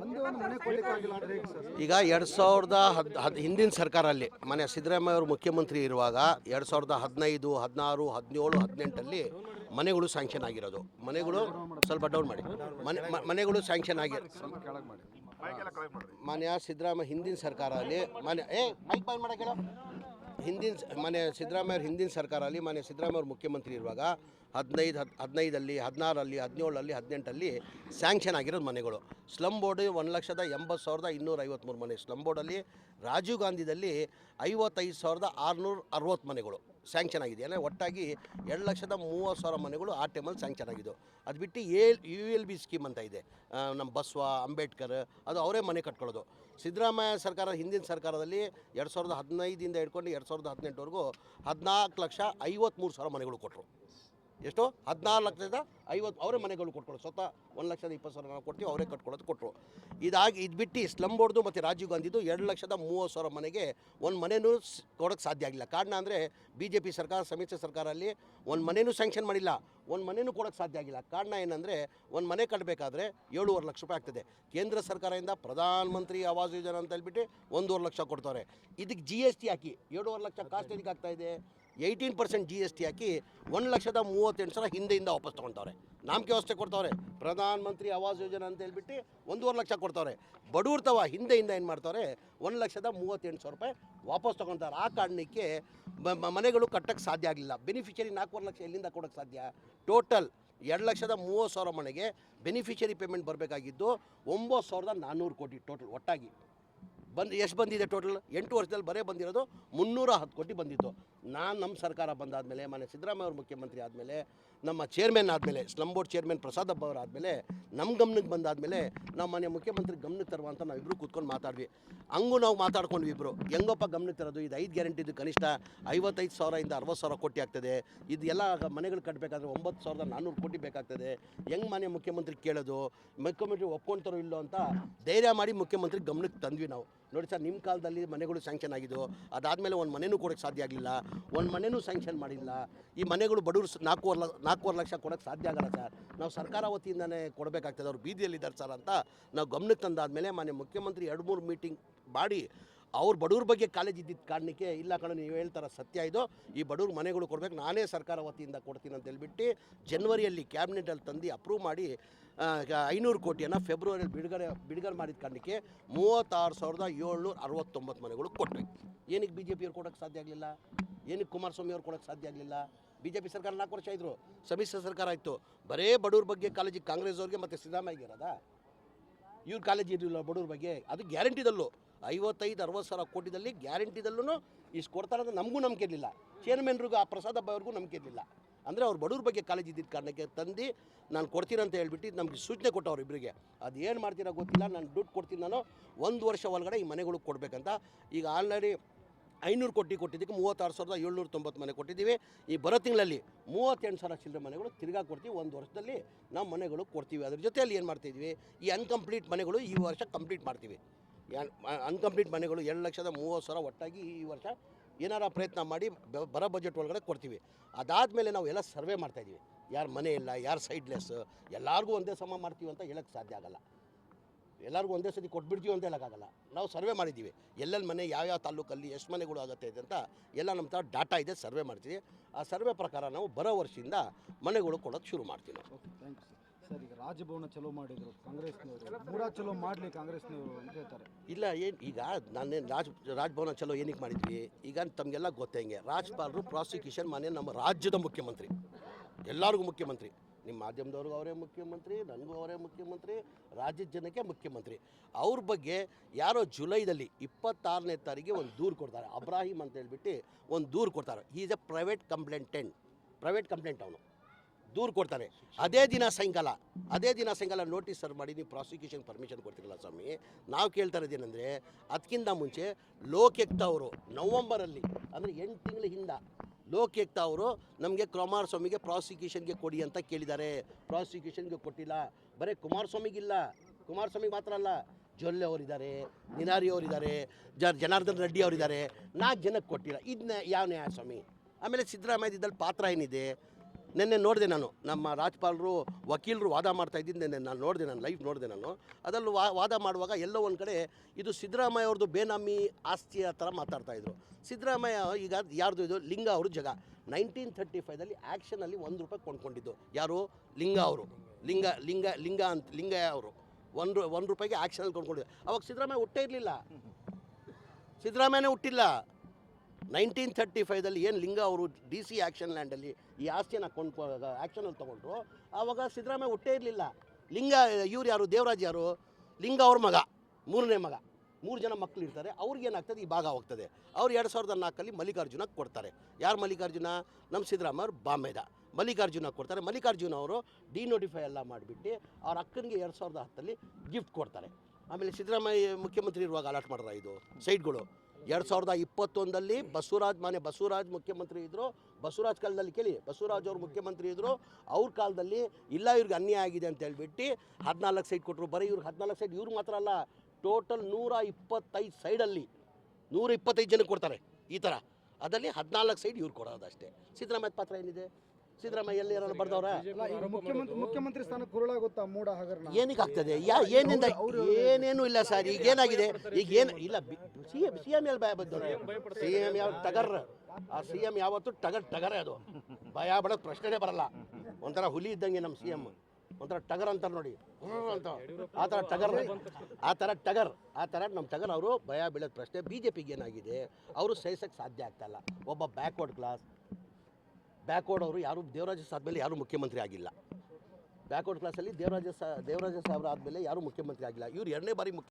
ಮನೆ ಈಗ ಎರಡು ಸಾವಿರದ ಹದ್ ಹದ್ ಹಿಂದಿನ ಸರ್ಕಾರಲ್ಲಿ ಮನೆ ಸಿದ್ದರಾಮಯ್ಯ ಅವರು ಮುಖ್ಯಮಂತ್ರಿ ಇರುವಾಗ ಎರಡು ಸಾವಿರದ ಹದಿನೈದು, ಹದಿನಾರು, ಹದಿನೇಳು, ಹದಿನೆಂಟಲ್ಲಿ ಮನೆಗಳು ಸ್ಯಾಂಕ್ಷನ್ ಆಗಿರೋದು. ಮನೆಗಳು ಸ್ವಲ್ಪ ಡೌನ್ ಮಾಡಿ. ಮನೆ ಮನೆಗಳು ಸ್ಯಾಂಕ್ಷನ್ ಆಗಿ ಮನೆಯ ಸಿದ್ದರಾಮಯ್ಯ ಹಿಂದಿನ ಸರ್ಕಾರದಲ್ಲಿ ಮಾನ್ಯ ಏ ಮೈಕ್ ಮಾಡಕ್ಕೆ ಹಿಂದಿನ ಸ- ಮಾನ್ಯ ಸಿದ್ದರಾಮಯ್ಯ ಅವ್ರ ಹಿಂದಿನ ಸರ್ಕಾರಲ್ಲಿ ಮಾನ್ಯ ಸಿದ್ದರಾಮಯ್ಯ ಅವ್ರ ಮುಖ್ಯಮಂತ್ರಿ ಇರುವಾಗ ಹದಿನೈದು, ಹದ್, ಹದಿನೈದಲ್ಲಿ ಹದಿನಾರಲ್ಲಿ ಹದಿನೇಳಲ್ಲಿ ಹದಿನೆಂಟಲ್ಲಿ ಸ್ಯಾಂಕ್ಷನ್ ಆಗಿರೋದು ಮನೆಗಳು. ಸ್ಲಮ್ ಬೋರ್ಡ್ ಒಂದು ಲಕ್ಷದ ಎಂಬತ್ತು ಸಾವಿರದ ಇನ್ನೂರ ಐವತ್ತ್ಮೂರು ಮನೆ. ಸ್ಲಮ್ ಬೋರ್ಡಲ್ಲಿ ರಾಜೀವ್ ಗಾಂಧಿದಲ್ಲಿ ಐವತ್ತೈದು ಸಾವಿರದ ಆರುನೂರ ಅರವತ್ತು ಮನೆಗಳು ಸ್ಯಾಂಕ್ಷನ್ ಆಗಿದೆ. ಅಂದರೆ ಒಟ್ಟಾಗಿ ಎರಡು ಲಕ್ಷದ ಮೂವತ್ತು ಸಾವಿರ ಮನೆಗಳು ಆ ಟೈಮಲ್ಲಿ ಸ್ಯಾಂಕ್ಷನ್ ಆಗಿದ್ದು ಅದು ಬಿಟ್ಟು A U L B scheme ಅಂತ ಇದೆ. ನಮ್ಮ ಬಸ್ವ, ಅಂಬೇಡ್ಕರ್ ಅದು ಅವರೇ ಮನೆ ಕಟ್ಕೊಳ್ಳೋದು. ಸಿದ್ದರಾಮಯ್ಯ ಸರ್ಕಾರ, ಹಿಂದಿನ ಸರ್ಕಾರದಲ್ಲಿ ಎರಡು ಸಾವಿರದ ಹದಿನೈದಿಂದ ಹಿಡ್ಕೊಂಡು ಎರಡು ಸಾವಿರದ ಹದಿನೆಂಟುವರೆಗೂ ಹದಿನಾಲ್ಕು ಲಕ್ಷ ಐವತ್ತ್ಮೂರು ಸಾವಿರ ಮನೆಗಳು ಕೊಟ್ಟರು ಎಷ್ಟು? ಹದಿನಾರು ಲಕ್ಷದ ಐವತ್ತು, ಅವರೇ ಮನೆಗಳು ಕೊಟ್ಕೊಳ್ಳೋದು ಸ್ವತಃ ಒಂದು ಲಕ್ಷದ ಇಪ್ಪತ್ತು ಸಾವಿರ ನಾವು ಕೊಡ್ತೀವಿ, ಅವರೇ ಕಟ್ಕೊಳ್ಳೋದು ಕೊಟ್ಟರು ಇದಾಗಿ, ಇದು ಬಿಟ್ಟು ಸ್ಲಮ್ ಬೋರ್ಡ್ದು ಮತ್ತು ರಾಜೀವ್ ಗಾಂಧಿದು ಎರಡು ಲಕ್ಷದ ಮೂವತ್ತು ಸಾವಿರ ಮನೆಗೆ ಒಂದು ಮನೆಯೂ ಕೊಡೋಕ್ಕೆ ಸಾಧ್ಯ ಆಗಿಲ್ಲ. ಕಾರಣ ಅಂದರೆ ಬಿ ಜೆ ಪಿ ಸರ್ಕಾರ, ಸಮ್ಮಿಶ್ರ ಸರ್ಕಾರಲ್ಲಿ ಒಂದು ಮನೆಯೂ ಸ್ಯಾಂಕ್ಷನ್ ಮಾಡಿಲ್ಲ. ಒಂದು ಮನೆಯೂ ಕೊಡೋಕ್ಕೆ ಸಾಧ್ಯ ಆಗಿಲ್ಲ. ಕಾರಣ ಏನಂದರೆ ಒಂದು ಮನೆ ಕಟ್ಟಬೇಕಾದ್ರೆ ಏಳುವರೆ ಲಕ್ಷ ರೂಪಾಯಿ ಆಗ್ತದೆ. ಕೇಂದ್ರ ಸರ್ಕಾರದಿಂದ ಪ್ರಧಾನ ಮಂತ್ರಿ ಆವಾಸ್ ಯೋಜನೆ ಅಂತ ಹೇಳ್ಬಿಟ್ಟು ಒಂದೂವರೆ ಲಕ್ಷ ಕೊಡ್ತಾರೆ. ಇದಕ್ಕೆ ಜಿ ಎಸ್ ಟಿ ಹಾಕಿ ಏಳುವರೆ ಲಕ್ಷ ಕಾಸ್ಟ್ ಎದಕ್ಕೆ ಆಗ್ತಾ ಇದೆ? Eighteen percent G S T ಹಾಕಿ ಒಂದು ಲಕ್ಷದ ಮೂವತ್ತೆಂಟು ಸಾವಿರ ಹಿಂದೆಯಿಂದ ವಾಪಸ್ ತೊಗೊಳ್ತಾವ್ರೆ ನಾಮಕೆ ವ್ಯವಸ್ಥೆ ಕೊಡ್ತವ್ರೆ. ಪ್ರಧಾನ ಮಂತ್ರಿ ಆವಾಸ್ ಯೋಜನೆ ಅಂತ ಹೇಳ್ಬಿಟ್ಟು ಒಂದೂವರೆ ಲಕ್ಷ ಕೊಡ್ತವ್ರೆ. ಬಡವ್ರ ತವ ಹಿಂದೆಯಿಂದ ಏನು ಮಾಡ್ತಾರೆ ಒಂದು ಲಕ್ಷದ ಮೂವತ್ತೆಂಟು ಸಾವಿರ ರೂಪಾಯಿ ವಾಪಸ್ ತೊಗೊಳ್ತಾರೆ ಆ ಕಾರಣಕ್ಕೆ ಮನೆಗಳು ಕಟ್ಟಕ್ಕೆ ಸಾಧ್ಯ ಆಗಲಿಲ್ಲ. ಬೆನಿಫಿಷರಿ ನಾಲ್ಕೂವರೆ ಲಕ್ಷ ಎಲ್ಲಿಂದ ಕೊಡೋಕ್ಕೆ ಸಾಧ್ಯ? ಟೋಟಲ್ ಎರಡು ಲಕ್ಷದ ಮೂವತ್ತು ಸಾವಿರ ಮನೆಗೆ ಬೆನಿಫಿಷರಿ ಪೇಮೆಂಟ್ ಬರಬೇಕಾಗಿದ್ದು ಒಂಬತ್ತು ಸಾವಿರದ ನಾನ್ನೂರು ಕೋಟಿ ಟೋಟಲ್ ಒಟ್ಟಾಗಿ. ಬಂದು ಎಷ್ಟು ಬಂದಿದೆ ಟೋಟಲ್ ಎಂಟು ವರ್ಷದಲ್ಲಿ ಬರೇ ಬಂದಿರೋದು ಮುನ್ನೂರ ಹತ್ತು ಕೋಟಿ ಬಂದಿತ್ತು. ನಾನು ನಮ್ಮ ಸರ್ಕಾರ ಬಂದಾದಮೇಲೆ ಮನೆ ಸಿದ್ದರಾಮಯ್ಯ ಅವರು ಮುಖ್ಯಮಂತ್ರಿ ಆದಮೇಲೆ, ನಮ್ಮ ಚೇರ್ಮನ್ ಆದಮೇಲೆ ಸ್ಲಮ್ ಬೋರ್ಡ್ ಚೇರ್ಮನ್ ಪ್ರಸಾದ್ ಅಬ್ಬ ಅವರು ಆದಮೇಲೆ ನಮ್ಮ ಗಮನಕ್ಕೆ ಬಂದಾದಮೇಲೆ ನಮ್ಮ ಮನೆ ಮುಖ್ಯಮಂತ್ರಿ ಗಮನಕ್ಕೆ ತರುವ ಅಂತ ನಾವಿಬ್ಬರು ಕೂತ್ಕೊಂಡು ಮಾತಾಡ್ವಿ. ಹಂಗೂ ನಾವು ಮಾತಾಡ್ಕೊಂಡ್ವಿ ಇಬ್ಬರು ಹೆಂಗಪ್ಪ ಗಮನಕ್ಕೆ ತರೋದು? ಇದು ಐದು ಗ್ಯಾರಂಟಿದು ಕನಿಷ್ಠ ಐವತ್ತೈದು ಸಾವಿರದಿಂದ ಅರವತ್ತು ಸಾವಿರ ಕೋಟಿ ಆಗ್ತದೆ. ಇದು ಎಲ್ಲ ಮನೆಗಳು ಕಟ್ಟಬೇಕಾದ್ರೆ ಒಂಬತ್ತು ಸಾವಿರದ ನಾನ್ನೂರು ಕೋಟಿ ಬೇಕಾಗ್ತದೆ. ಹೆಂಗೆ ಮನೆ ಮುಖ್ಯಮಂತ್ರಿ ಕೇಳೋದು? ಮುಖ್ಯಮಂತ್ರಿ ಒಪ್ಕೊಳ್ತಾರೋ ಇಲ್ಲೋ ಅಂತ ಧೈರ್ಯ ಮಾಡಿ ಮುಖ್ಯಮಂತ್ರಿ ಗಮನಕ್ಕೆ ತಂದ್ವಿ ನಾವು. ನೋಡಿ ಸರ್ ನಿಮ್ಮ ಕಾಲದಲ್ಲಿ ಮನೆಗಳು ಸ್ಯಾಂಕ್ಷನ್ ಆಗಿದ್ದು, ಅದಾದಮೇಲೆ ಒಂದು ಮನೆಯೂ ಕೊಡೋಕ್ಕೆ ಸಾಧ್ಯ ಆಗಲಿಲ್ಲ, ಒಂದು ಮನೆಯೂ ಸ್ಯಾಂಕ್ಷನ್ ಮಾಡಿಲ್ಲ. ಈ ಮನೆಗಳು ಬಡವರು ನಾಲ್ಕೂವರೆ ಲ, ನಾಲ್ಕೂವರೆ ಲಕ್ಷ ಕೊಡೋಕ್ಕೆ ಸಾಧ್ಯ ಆಗಲ್ಲ ಸರ್. ನಾವು ಸರ್ಕಾರ ವತಿಯಿಂದನೇ ಕೊಡಬೇಕಾಗ್ತದೆ, ಅವ್ರು ಬೀದಿಯಲ್ಲಿದ್ದಾರೆ ಸರ್ ಅಂತ ನಾವು ಗಮನಕ್ಕೆ ತಂದಾದಮೇಲೆ ಮಾನ್ಯ ಮುಖ್ಯಮಂತ್ರಿ ಎರಡು ಮೂರು ಮೀಟಿಂಗ್ ಮಾಡಿ ಅವ್ರ ಬಡವ್ರ ಬಗ್ಗೆ ಕಾಲೇಜ್ ಇದ್ದಿದ್ದ ಕಾರಣಕ್ಕೆ, ಇಲ್ಲ ಕಣ, ನೀವು ಹೇಳ್ತಾರ ಸತ್ಯ ಇದು, ಈ ಬಡವ್ರ ಮನೆಗಳು ಕೊಡಬೇಕು, ನಾನೇ ಸರ್ಕಾರ ವತಿಯಿಂದ ಕೊಡ್ತೀನಿ ಅಂತ ಹೇಳ್ಬಿಟ್ಟು ಜನ್ವರಿಯಲ್ಲಿ ಕ್ಯಾಬಿನೆಟಲ್ಲಿ ತಂದು ಅಪ್ರೂವ್ ಮಾಡಿ ಐನೂರು ಕೋಟಿಯನ್ನು ಫೆಬ್ರವರಿಯಲ್ಲಿ ಬಿಡುಗಡೆ ಬಿಡುಗಡೆ ಮಾಡಿದ ಕಾರಣಕ್ಕೆ ಮೂವತ್ತಾರು ಸಾವಿರದ ಏಳ್ನೂರ ಅರವತ್ತೊಂಬತ್ತು ಮನೆಗಳು ಕೊಟ್ವಿ. ಏನಕ್ಕೆ ಬಿ ಜೆ ಪಿಯವ್ರು ಕೊಡೋಕ್ಕೆ ಸಾಧ್ಯ ಆಗಲಿಲ್ಲ? ಏನಕ್ಕೆ ಕುಮಾರಸ್ವಾಮಿ ಅವ್ರು ಕೊಡೋಕ್ಕೆ ಸಾಧ್ಯ ಆಗಲಿಲ್ಲ? ಬಿ ಜೆ ಪಿ ಸರ್ಕಾರ ನಾಲ್ಕು ವರ್ಷ ಇದ್ದರು ಸಮ್ಮಿಶ್ರ ಸರ್ಕಾರ ಆಯಿತು, ಬರೇ ಬಡವ್ರ ಬಗ್ಗೆ ಕಾಲೇಜಿಗೆ ಕಾಂಗ್ರೆಸ್ ಅವ್ರಿಗೆ ಮತ್ತು ಸಿದ್ದರಾಮಯ್ಯ ಇರೋದಾ ಇವ್ರ ಕಾಲೇಜ್ ಇರಲಿಲ್ಲ ಬಡವ್ರ ಬಗ್ಗೆ, ಅದು ಗ್ಯಾರಂಟಿದಲ್ಲೂ. ಐವತ್ತೈದು, ಅರವತ್ತು ಸಾವಿರ ಕೋಟಿದಲ್ಲಿ ಗ್ಯಾರಂಟಿದಲ್ಲೂ ಇಷ್ಟು ಕೊಡ್ತಾರೆ ಅಂತ ನಮಗೂ ನಂಬಿಕೆ ಇರಲಿಲ್ಲ. ಚೇರ್ಮನ್ರಿಗೂ ಆ ಪ್ರಸಾದ್ ಅವ್ರಿಗೂ ನಂಬಿಕೆ ಇರಲಿಲ್ಲ. ಅಂದರೆ ಅವ್ರು ಬಡವ್ರ ಬಗ್ಗೆ ಕಾಲೇಜ್ ಇದ್ದಿದ್ದ ಕಾರಣಕ್ಕೆ ತಂದು ನಾನು ಕೊಡ್ತೀನಿ ಅಂತ ಹೇಳ್ಬಿಟ್ಟು ನಮಗೆ ಸೂಚನೆ ಕೊಟ್ಟವ್ರು ಇಬ್ಬರಿಗೆ ಅದು ಏನು ಮಾಡ್ತೀರಾ ಗೊತ್ತಿಲ್ಲ, ನಾನು ದುಡ್ಡು ಕೊಡ್ತೀನಿ ನಾನು, ಒಂದು ವರ್ಷ ಒಳಗಡೆ ಈ ಮನೆಗಳಿಗೆ ಕೊಡಬೇಕಂತ. ಈಗ ಆಲ್ರೆಡಿ ಐನೂರು ಕೋಟಿ ಕೊಟ್ಟಿದ್ದಕ್ಕೆ ಮೂವತ್ತಾರು ಸಾವಿರದ ಏಳ್ನೂರ ತೊಂಬತ್ತು ಮನೆ ಕೊಟ್ಟಿದ್ದೀವಿ. ಈ ಬರೋ ತಿಂಗಳಲ್ಲಿ ಮೂವತ್ತೆಂಟು ಸಾವಿರ ಚಿಲ್ಲರೆ ಮನೆಗಳು ತಿರ್ಗಾ ಕೊಡ್ತೀವಿ, ಒಂದು ವರ್ಷದಲ್ಲಿ ನಮ್ಮ ಮನೆಗಳು ಕೊಡ್ತೀವಿ. ಅದ್ರ ಜೊತೆಯಲ್ಲಿ ಏನು ಮಾಡ್ತಿದ್ವಿ ಈ ಅನ್ಕಂಪ್ಲೀಟ್ ಮನೆಗಳು ಈ ವರ್ಷ ಕಂಪ್ಲೀಟ್ ಮಾಡ್ತೀವಿ. ಅನ್ಕಂಪ್ಲೀಟ್ ಮನೆಗಳು ಎರಡು ಲಕ್ಷದ ಮೂವತ್ತು ಸಾವಿರ ಒಟ್ಟಾಗಿ ಈ ವರ್ಷ ಏನಾರ ಪ್ರಯತ್ನ ಮಾಡಿ ಬರ ಬಜೆಟ್ ಒಳಗಡೆ ಕೊಡ್ತೀವಿ. ಅದಾದಮೇಲೆ ನಾವು ಎಲ್ಲ ಸರ್ವೆ ಮಾಡ್ತಾಯಿದ್ದೀವಿ ಯಾರು ಮನೆ ಇಲ್ಲ, ಯಾರು ಸೈಡ್ಲೆಸ್, ಎಲ್ಲರಿಗೂ ಒಂದೇ ಸಮ ಮಾಡ್ತೀವಿ ಅಂತ ಹೇಳೋಕ್ಕೆ ಸಾಧ್ಯ ಆಗಲ್ಲ. ಎಲ್ಲರಿಗೂ ಒಂದೇ ಸತಿ ಕೊಟ್ಬಿಡ್ತೀವಿ ಅಂತ ಹೇಳೋಕ್ಕಾಗಲ್ಲ ನಾವು ಸರ್ವೆ ಮಾಡಿದ್ದೀವಿ. ಎಲ್ಲೆಲ್ಲಿ ಮನೆ, ಯಾವ್ಯಾವ ತಾಲೂಕಲ್ಲಿ ಎಷ್ಟು ಮನೆಗಳು ಆಗುತ್ತೆ ಅಂತ ಎಲ್ಲ ನಮ್ಮ ಥರ ಡಾಟಾ ಇದೆ, ಸರ್ವೆ ಮಾಡ್ತೀವಿ. ಆ ಸರ್ವೆ ಪ್ರಕಾರ ನಾವು ಬರೋ ವರ್ಷದಿಂದ ಮನೆಗಳು ಕೊಡೋಕ್ಕೆ ಶುರು ಮಾಡ್ತೀವಿ ಸರ್ ರಾಜಭವನ ಚಲೋ ಮಾಡಿದ್ರು ಕಾಂಗ್ರೆಸ್ನವರು. ಚಲೋ ಮಾಡಲಿ ಕಾಂಗ್ರೆಸ್ನವರು ಅಂತ ಹೇಳ್ತಾರೆ. ಇಲ್ಲ, ಏನು, ಈಗ ನಾನೇನು ರಾಜ್, ರಾಜಭವನ ಚಲೋ ಏನಕ್ಕೆ ಮಾಡಿದ್ವಿ, ಈಗ ತಮಗೆಲ್ಲ ಗೊತ್ತಂಗೆ ರಾಜ್ಪಾಲರು ಪ್ರಾಸಿಕ್ಯೂಷನ್ ಮನೆ ನಮ್ಮ ರಾಜ್ಯದ ಮುಖ್ಯಮಂತ್ರಿ. ಎಲ್ಲರಿಗೂ ಮುಖ್ಯಮಂತ್ರಿ. ನಿಮ್ಮ ಮಾಧ್ಯಮದವ್ರಿಗೂ ಅವರೇ ಮುಖ್ಯಮಂತ್ರಿ, ನನಗೂ ಅವರೇ ಮುಖ್ಯಮಂತ್ರಿ, ರಾಜ್ಯದ ಜನಕ್ಕೆ ಮುಖ್ಯಮಂತ್ರಿ. ಅವ್ರ ಬಗ್ಗೆ ಯಾರೋ ಜುಲೈದಲ್ಲಿ ಇಪ್ಪತ್ತಾರನೇ ತಾರೀಕಿಗೆ ಒಂದು ದೂರು ಕೊಡ್ತಾರೆ. ಅಬ್ರಾಹಿಂ ಅಂತ ಹೇಳ್ಬಿಟ್ಟು ಒಂದು ದೂರು ಕೊಡ್ತಾರೆ. Is a private complainant private complaint ಅವನು. ದೂರು ಕೊಡ್ತಾರೆ ಅದೇ ದಿನ ಸಾಯಂಕಾಲ, ಅದೇ ದಿನ ಸಾಯಂಕಾಲ ನೋಟಿಸ್ ಸರ್ ಮಾಡಿ, ನೀವು ಪ್ರಾಸಿಕ್ಯೂಷನ್ ಪರ್ಮಿಷನ್ ಕೊಡ್ತಿರಲ್ಲ ಸ್ವಾಮಿ? ನಾವು ಕೇಳ್ತಾ ಇರೋದೇನೆಂದರೆ ಅದಕ್ಕಿಂತ ಮುಂಚೆ ಲೋಕಾಯುಕ್ತ ಅವರು ನವಂಬರಲ್ಲಿ, ಅಂದರೆ ಎಂಟು ತಿಂಗಳ ಹಿಂದೆ ಲೋಕಾಯುಕ್ತ ಅವರು ನಮಗೆ ಕುಮಾರಸ್ವಾಮಿಗೆ ಪ್ರಾಸಿಕ್ಯೂಷನ್ಗೆ ಕೊಡಿ ಅಂತ ಕೇಳಿದ್ದಾರೆ. ಪ್ರಾಸಿಕ್ಯೂಷನ್ಗೆ ಕೊಟ್ಟಿಲ್ಲ. ಬರೀ ಕುಮಾರಸ್ವಾಮಿಗಿಲ್ಲ ಕುಮಾರಸ್ವಾಮಿಗೆ ಮಾತ್ರ ಅಲ್ಲ. ಜೊಲ್ಲೆ ಅವರಿದ್ದಾರೆ, ನಿನಾರಿ ಅವರಿದ್ದಾರೆ, ಜ, ಜನಾರ್ದನ್ ರೆಡ್ಡಿ ಅವರಿದ್ದಾರೆ. ನಾಲ್ಕು ಜನಕ್ಕೆ ಕೊಟ್ಟಿಲ್ಲ. ಇದನ್ನ ಯಾವ ನ್ಯಾಯ ಸ್ವಾಮಿ? ಆಮೇಲೆ ಸಿದ್ದರಾಮಯ್ಯ ಇದ್ದಲ್ಲಿ ಪಾತ್ರ ಏನಿದೆ? ನಿನ್ನೆ ನೋಡಿದೆ ನಾನು. ನಮ್ಮ ರಾಜ್ಪಾಲರು ವಕೀಲರು ವಾದ ಮಾಡ್ತಾ ಇದ್ದಿದ್ದು ನಿನ್ನೆ ನಾನು ನೋಡಿದೆ, ನಾನು ಲೈವ್ ನೋಡಿದೆ ನಾನು. ಅದರಲ್ಲೂ ವಾ, ವಾದ ಮಾಡುವಾಗ ಎಲ್ಲೋ ಒಂದು ಕಡೆ ಇದು ಸಿದ್ದರಾಮಯ್ಯ ಅವ್ರದ್ದು ಬೇನಾಮಿ ಆಸ್ತಿಯ ಥರ ಮಾತಾಡ್ತಾಯಿದ್ರು ಸಿದ್ದರಾಮಯ್ಯ ಈಗ ಯಾರ್ದು ಇದು? ಲಿಂಗ ಅವರು ಜಗ. ನೈನ್ಟೀನ್ ತರ್ಟಿ ಫೈವ್ದಲ್ಲಿ ಆ್ಯಕ್ಷನಲ್ಲಿ ಒಂದು ರೂಪಾಯಿ ಕೊಂಡ್ಕೊಂಡಿದ್ದು. ಯಾರು? ಲಿಂಗ ಅವರು. ಲಿಂಗ ಲಿಂಗ ಲಿಂಗ ಅಂತ ಲಿಂಗಯ್ಯ ಅವರು. ಒಂದು ಒಂದು ರೂಪಾಯಿಗೆ ಆ್ಯಕ್ಷನಲ್ಲಿ ಕೊಂಡ್ಕೊಂಡಿದ್ದು. ಅವಾಗ ಸಿದ್ದರಾಮಯ್ಯ ಹುಟ್ಟೇ ಇರಲಿಲ್ಲ. ಸಿದ್ದರಾಮಯ್ಯನೇ ಹುಟ್ಟಿಲ್ಲ. ನೈನ್ಟೀನ್ ಥರ್ಟಿ ಫೈವ್ದಲ್ಲಿ ಏನು ಲಿಂಗ ಅವರು ಡಿ ಸಿ ಆ್ಯಕ್ಷನ್ ಲ್ಯಾಂಡಲ್ಲಿ ಈ ಆಸ್ತಿಯನ್ನು ಕೊಂಡು ಆ್ಯಕ್ಷನಲ್ಲಿ ತೊಗೊಂಡ್ರು ಆವಾಗ ಸಿದ್ದರಾಮಯ್ಯ ಹುಟ್ಟೇ ಇರಲಿಲ್ಲ. ಲಿಂಗ, ಇವ್ರು ಯಾರು? ದೇವರಾಜ್ ಯಾರು? ಲಿಂಗ ಅವ್ರ ಮಗ, ಮೂರನೇ ಮಗ. ಮೂರು ಜನ ಮಕ್ಕಳು ಇರ್ತಾರೆ, ಅವ್ರಿಗೆ ಏನಾಗ್ತದೆ? ಈ ಭಾಗ ಹೋಗ್ತದೆ. ಅವ್ರು ಎರಡು ಸಾವಿರದ ನಾಲ್ಕಲ್ಲಿ ಮಲ್ಲಿಕಾರ್ಜುನ ಕೊಡ್ತಾರೆ. ಯಾರು ಮಲ್ಲಿಕಾರ್ಜುನ? ನಮ್ಮ ಸಿದ್ದರಾಮಯ್ಯ ಬಾಂಬೆದ. ಮಲ್ಲಿಕಾರ್ಜುನ ಕೊಡ್ತಾರೆ. ಮಲ್ಲಿಕಾರ್ಜುನ ಅವರು ಡಿನೋಟಿಫೈ ಎಲ್ಲ ಮಾಡಿಬಿಟ್ಟು ಅವ್ರ ಅಕ್ಕನಿಗೆ ಎರಡು ಸಾವಿರದ ಹತ್ತಲ್ಲಿ ಗಿಫ್ಟ್ ಕೊಡ್ತಾರೆ. ಆಮೇಲೆ ಸಿದ್ದರಾಮಯ್ಯ ಮುಖ್ಯಮಂತ್ರಿ ಇರುವಾಗ ಅಲಾಟ್ ಮಾಡ್ರ ಇದು ಸೈಟ್ಗಳು. ಎರಡು ಸಾವಿರದ ಇಪ್ಪತ್ತೊಂದಲ್ಲಿ ಬಸವರಾಜ್ ಮಾನೆ ಬಸವರಾಜ್ ಮುಖ್ಯಮಂತ್ರಿ ಇದ್ದರು ಬಸವರಾಜ್ ಕಾಲದಲ್ಲಿ ಕೇಳಿ, ಬಸವರಾಜ್ ಅವರು ಮುಖ್ಯಮಂತ್ರಿ ಇದ್ದರು ಅವ್ರ ಕಾಲದಲ್ಲಿ ಇಲ್ಲ, ಇವ್ರಿಗೆ ಅನ್ಯಾಯ ಆಗಿದೆ ಅಂತ ಹೇಳ್ಬಿಟ್ಟು ಹದಿನಾಲ್ಕು ಸೈಟ್ ಕೊಟ್ಟರು ಬರೀ ಇವ್ರಿಗೆ ಹದಿನಾಲ್ಕು ಸೈಟ್ ಇವ್ರು ಮಾತ್ರ ಅಲ್ಲ, ಟೋಟಲ್ ನೂರ ಇಪ್ಪತ್ತೈದು ಸೈಡಲ್ಲಿ, ನೂರ ಇಪ್ಪತ್ತೈದು ಜನಕ್ಕೆ ಕೊಡ್ತಾರೆ ಈ ಥರ. ಅದರಲ್ಲಿ ಹದಿನಾಲ್ಕು ಸೈಡ್ ಇವ್ರು ಕೊಡೋದಷ್ಟೇ. ಸಿದ್ದರಾಮಯ್ಯ ಪಾತ್ರ ಏನಿದೆ? ಸಿದ್ದರಾಮಯ್ಯ ಎಲ್ಲಿ ಯಾರು ಬರ್ದವ್ರ? ಮುಖ್ಯಮಂತ್ರಿ ಮುಖ್ಯಮಂತ್ರಿ ಸ್ಥಾನಕ್ಕೆ ಕುರುಳಾಗುತ್ತಾ ಮೂಡ ಹಗರಣ? ಏನಕ್ಕೆ ಆಗ್ತದೆ? ಯಾ ಏನಿಂದ ಏನೇನು ಇಲ್ಲ ಸರ್ ಈಗ ಏನಾಗಿದೆ? ಈಗ ಏನು ಇಲ್ಲ ಸಿ ಎಂ ಸಿ ಎಂ ಎಲ್ಲಿ ಭಯ ಬಂದವರು ಸಿ ಎಂ ಯಾವ ಟಗರ್ ಆ ಸಿ ಎಂ ಯಾವತ್ತು ಟಗರ್ ಟಗರೇ ಅದು. ಭಯ ಬಡೋದು ಪ್ರಶ್ನೆನೇ ಬರಲ್ಲ. ಒಂಥರ ಹುಲಿ ಇದ್ದಂಗೆ ನಮ್ಮ ಸಿ ಎಂ ಒಂಥರ ಟಗರ್ ಅಂತಾರೆ ನೋಡಿ. ಅಂತ. ಆ ಥರ ಟಗರ್ ಆ ಥರ ಟಗರ್. ಆ ಥರ ನಮ್ಮ ಟಗರ್ ಅವರು ಭಯ ಬೀಳೋದು ಪ್ರಶ್ನೆ. ಬಿ ಜೆ ಪಿಗೆ ಏನಾಗಿದೆ? ಅವರು ಸಹಿಸೋಕ್ಕೆ ಸಾಧ್ಯ ಆಗ್ತಾಯಿಲ್ಲ ಇಲ್ಲ. ಒಬ್ಬ ಬ್ಯಾಕ್ವರ್ಡ್ ಕ್ಲಾಸ್ ಬ್ಯಾಕ್ವರ್ಡ್ ಅವರು ಯಾರು ದೇವರಾಜ ಆದಮೇಲೆ ಯಾರೂ ಮುಖ್ಯಮಂತ್ರಿ ಆಗಿಲ್ಲ. ಬ್ಯಾಕ್ವರ್ಡ್ ಕ್ಲಾಸಲ್ಲಿ ದೇವರಾಜ ಸಾ ದೇವರಾಜ ಸಾಹೇಬ್ರ ಆದಮೇಲೆ ಯಾರೂ ಮುಖ್ಯಮಂತ್ರಿ ಆಗಿಲ್ಲ. ಇವ್ರು ಎರಡನೇ ಬಾರಿ ಮುಖ್ಯ